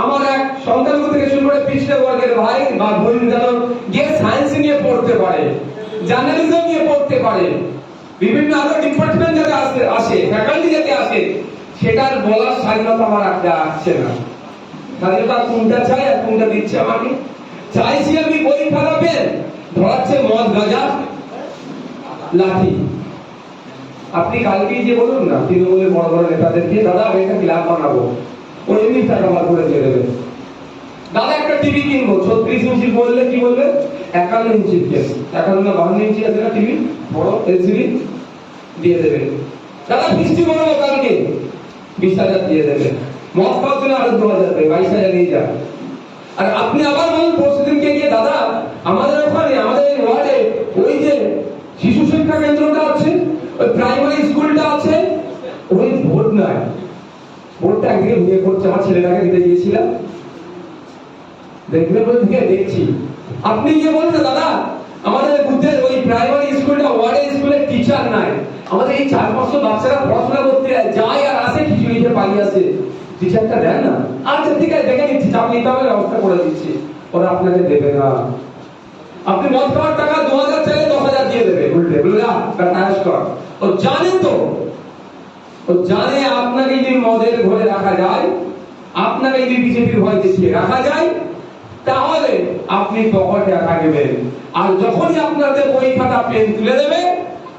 আমার এক সংখ্যালঘু থেকে শুরু করে পিছড়ে বর্গের ভাই বা বোন সায়েন্স নিয়ে পড়তে পারে জার্নালিজম নিয়ে পড়তে পারে। বিভিন্ন আরও ডিপার্টমেন্ট যাতে আসে আসে যাতে আসে, সেটার বলার স্বাধীনতা আমার একটা আসছে না। স্বাধীনতা কোনটা চাই আর কোনটা দিচ্ছে আমাকে? চাইছি আমি বই খাতা পেন ধরাচ্ছে মদ গাঁজা, লাঠি। আপনি কালকেই যে বলুন না, তৃণমূলের বড় বড় নেতাদেরকে, দাদা, আমি একটা ক্লাব বানাবো। ওই এমনি টাকা আমার করে দিয়ে দেবে দাদা, একটা টিভি কিনবো। ছত্রিশ ইঞ্চি বললে কি বলবে একান্ন ইঞ্চি একান্ন বাহান্ন ইঞ্চি আছে না টিভি? বড় এলসিডি দিয়ে দেবে দাদা, বৃষ্টি বানাবো কালকে। বিশ হাজার দিয়ে দেবে মদ খাওয়ার জন্য আরও দু হাজার দেবে বাইশ হাজার নিয়ে যান। আর আপনি আবার বলুন, পরশুদিনকে গিয়ে, দাদা, আমাদের ওখানে, আমাদের ওয়ার্ডে ওই যে শিশু শিক্ষা কেন্দ্রটা আছে ওই প্রাইমারি স্কুলটা আছে ওই ভোট নয় ভোটটা একদিকে বিয়ে করছে আমার ছেলেটাকে দিতে গিয়েছিলাম। দেখবে বলে থেকে দেখছি। আপনি গিয়ে বলতে দাদা, আমাদের বুদ্ধের ওই প্রাইমারি স্কুলটা ওয়ার্ডে স্কুলের টিচার নাই। আমাদের এই চার পাঁচশো বাচ্চারা পড়াশোনা করতে যায় আর আসে কিছু লিখে পালিয়ে আসে। টিচারটা দেন না। আচ্ছা ঠিক আছে দেখে নিচ্ছি, চাপ নিতে হবে, ব্যবস্থা করে দিচ্ছি। ওরা আপনাকে দেবে না। আপনি মদ খাওয়ার টাকা দু হাজার চাইলে দিয়ে দেবে, উল্টে ও জানে তো, ও জানে আপনাকে যদি মদের ঘরে রাখা যায়, আপনাকে যদি বিজেপির ভয় দেখিয়ে রাখা যায়, তাহলে আপনি পকেটে থাকবেন। আর যখনই আপনাদের বই খাতা পেন তুলে দেবে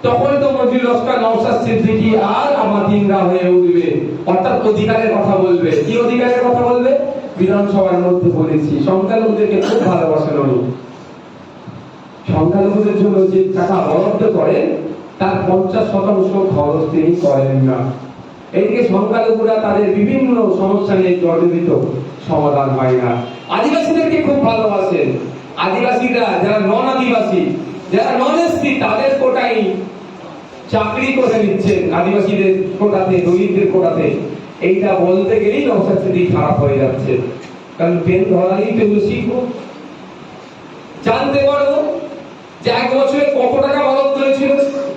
তখন তো মজিল লস্কর নওশাদ সিদ্দিকী আর আমাদিনরা হয়ে উঠবে। অর্থাৎ অধিকারের কথা বলবে। কি অধিকারের কথা বলবে? বিধানসভার মধ্যে বলেছি, সংখ্যালঘুদেরকে খুব ভালোবাসেন উনি সংখ্যালঘুদের জন্য যে টাকা বরাদ্দ করেন তার পঞ্চাশ শতাংশ খরচ তিনি করেন না। এদিকে সংখ্যালঘুরা তাদের বিভিন্ন সমস্যা নিয়ে জর্জরিত সমাধান হয় না। আদিবাসীদেরকে খুব ভালোবাসেন। আদিবাসীরা, যারা নন আদিবাসী যারা নন এসসি তাদের কোটাই চাকরি করে নিচ্ছেন আদিবাসীদের কোটাতে, দলিতদের কোটাতে। এইটা বলতে গেলেই নবসাদ খারাপ হয়ে যাচ্ছে। কারণ পেন ধরালেই এগুলো শিখব জানতে পারব কত টাকা বরাদ্দ হয়েছিল?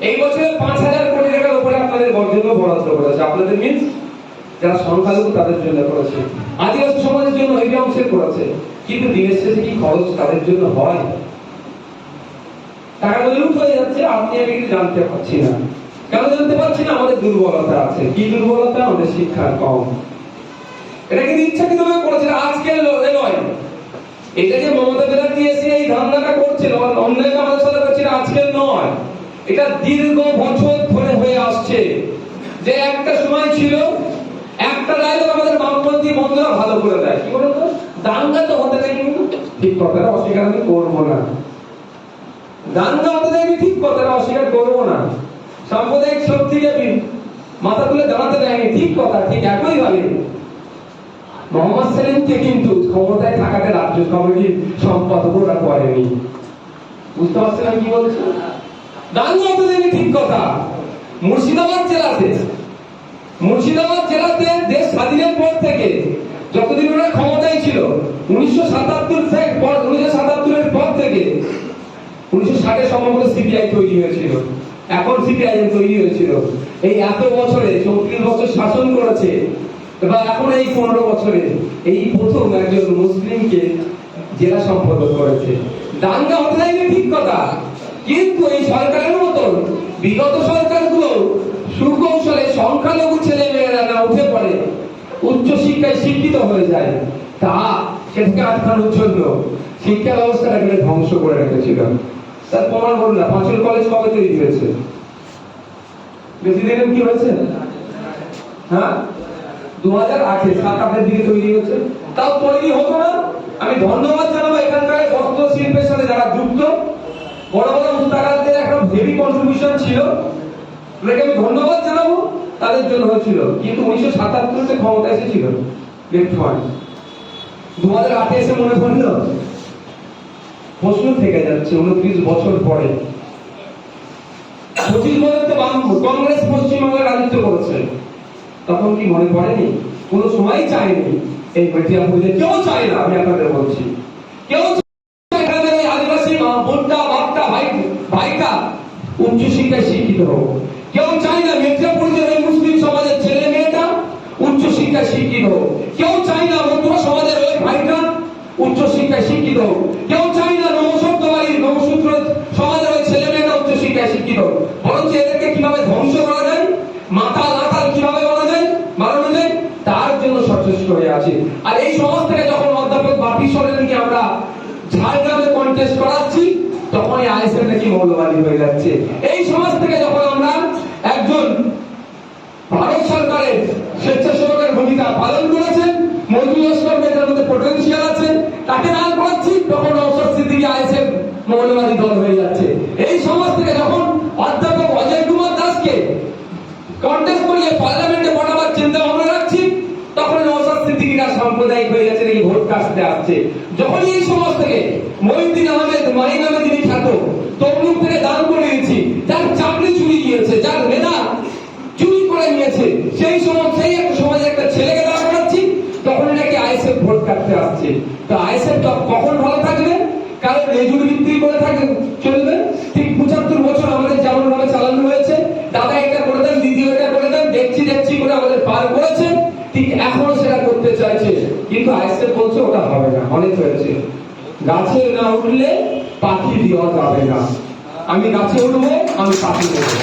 এই বছরে পাঁচ হাজার কোটি টাকার উপরে আপনাদের জন্য বরাদ্দ করেছে। আপনাদের মিনস যারা সংখ্যালঘু তাদের জন্য করেছে। আদিবাসী সমাজের জন্য এই অংশের করেছে। কিন্তু দিনের শেষে কি খরচ তাদের জন্য হয়? টাকা লুট হয়ে যাচ্ছে, আপনি আমি কিন্তু জানতে পারছি না। কেন জানতে পারছি না? আমাদের দুর্বলতা আছে। কি দুর্বলতা? আমাদের শিক্ষার কম। এটা কিন্তু ইচ্ছাকৃত ভাবে করেছে আজকে নয়। এটা যে মমতা এই করছেন অন্যায় আমাদের সাথে করছেন আজকের নয়। এটা দীর্ঘ বছর ধরে হয়ে আসছে। যে একটা সময় ছিল, একটা ডায়লগ আমাদের বামপন্থী বন্ধুরা ভালো করে দেয়। কি বলতো দাঙ্গা তো হতে দেয় কিন্তু ঠিক কথাটা অস্বীকার আমি করব না। দাঙ্গা হতে দেয় ঠিক কথাটা অস্বীকার করব না। সাম্প্রদায়িক শক্তিকে মাথা তুলে দাঁড়াতে দেয়নি, ঠিক কথা, ঠিক একই ভাবে। মোহাম্মদ সেলিমকে কিন্তু ক্ষমতায় থাকাতে রাজ্য কমিটির সম্পাদক ওরা করেনি। বুঝতে কি ঠিক কথা। মুর্শিদাবাদ জেলাতে মুর্শিদাবাদ জেলাতে দেশ স্বাধীনের পর থেকে যতদিন ওরা ক্ষমতায় ছিল, উনিশশো সাতাত্তর থেকে উনিশশো সাতাত্তরের পর থেকে উনিশশো ষাটে সম্ভবত সিপিআই তৈরি হয়েছিল। এখন সিপিআই তৈরি হয়েছিল। এই এত বছরে চৌত্রিশ বছর শাসন করেছে এবার এখন এই পনেরো বছরে এই প্রথম একজন মুসলিমকে জেলা সম্পাদক করেছে। দাঙ্গা হতে যায়নি ঠিক কথা, কিন্তু এই সরকারের মতন বিগত সরকারগুলো সুকৌশলে সংখ্যালঘু ছেলে মেয়েরা না উঠে পড়ে, উচ্চ শিক্ষায় শিক্ষিত হয়ে যায়, তা সেটাকে আটকানোর জন্য শিক্ষা ব্যবস্থাটা ব্যবস্থাটাকে ধ্বংস করে রেখেছিল তার প্রমাণ করুন না পাঁচল কলেজ কবে তৈরি হয়েছে? বেশি দিনের কি হয়েছে? হ্যাঁ? আমি ধন্যবাদ জানাব এখানকার বস্ত্র শিল্পের সাথে যারা যুক্ত। বড় বড় মুস্তাকারদের একটা হেভি কন্ট্রিবিউশন ছিল। ওদেরকে আমি ধন্যবাদ জানাব, তাদের জন্য হয়েছিল। কিন্তু উনিশশো সাতাত্তরতে ক্ষমতা এসেছিল দু হাজার আটে এসে মনে পড়ল, প্রশ্ন থেকে যাচ্ছে উনত্রিশ বছর পরে। পঁচিশ বছর কংগ্রেস পশ্চিমবঙ্গে রাজত্ব করেছে। তখন কি মনে পড়েনি? কোনো সময় চায়নি এই মেটিয়া পুজো কেউ চায় না, আমি আপনাদের বলছি। কেউ না আদিবাসী বোনটা, বাপটা, ভাই, ভাইটা উচ্চ শিক্ষায় শিক্ষিত হোক। কেউ চায় ওই মুসলিম সমাজের ছেলে মেয়েটা উচ্চ শিক্ষায় শিক্ষিত হোক। কেউ চায় না সমাজের ওই ভাইটা উচ্চ শিক্ষায় শিক্ষিত হোক। কেউ চায় না নবসূত্র বাড়ির নবসূত্র সমাজের ওই ছেলে মেয়েরা উচ্চ শিক্ষায় শিক্ষিত বরঞ্চ এদেরকে কীভাবে ধ্বংস করা যায় মাথা লাতাল কীভাবে বলা যায় বানানো যায় তার জন্য সচেষ্ট হয়ে আছে আর এই সমাজ থেকে যখন অধ্যাপক বাপি সরেনকে আমরা ঝাড়গ্রামে কন্টেস্ট করাচ্ছি, তখনই আইসের নাকি মৌলবাদী হয়ে যাচ্ছে। এই সমাজ থেকে যখন আমরা একজন ভারত সরকারের স্বেচ্ছাসেবকের ভূমিকা পালন করেছেন, মজুর লস্কর এটার মধ্যে পোটেনশিয়াল আছে, তাকে দান করাচ্ছি, তখন অবসর সিদ্দিকি আইসের মৌলবাদী দল হয়ে যাচ্ছে। এই সমাজ থেকে যখন অধ্যাপক অজয় কুমার দাসকে কন্টেস্ট করিয়ে পার্লামেন্টে পাঠাবার চিন্তা ভাবনা রাখছি তখন নওশাদ সিদ্দিকীরা সাম্প্রদায়িক হয়ে গেছে কাটতে আসছে। যখন এই সমাজ থেকে মহিউদ্দিন আহমেদ মাই নামে যিনি খ্যাত তমলুক থেকে দান করে দিয়েছি যার চাকরি চুরি গিয়েছে, যার মেধা চুরি করে নিয়েছে, সেই সময় সেই একটা সমাজে একটা ছেলেকে দাঁড় করাচ্ছি তখন নাকি আইএসএফ ভোট কাটতে আসছে। তো আইএসএফ কখন ভালো থাকবে? কারণ লেজুর বিক্রি করে থাকে, চলবে। ঠিক পঁচাত্তর বছর আমাদের যেমন ভাবে চালানো হয়েছে, দাদা এটা করে দেন দিদি এটা করে দেন, দেখছি দেখছি করে আমাদের পার করেছে। ঠিক এখনও কিন্তু আইসে বলছে ওটা হবে না অনেক হয়েছে। গাছে না উঠলে পাখি দেওয়া যাবে না। আমি গাছে উঠবো, আমি পাখি দেবো।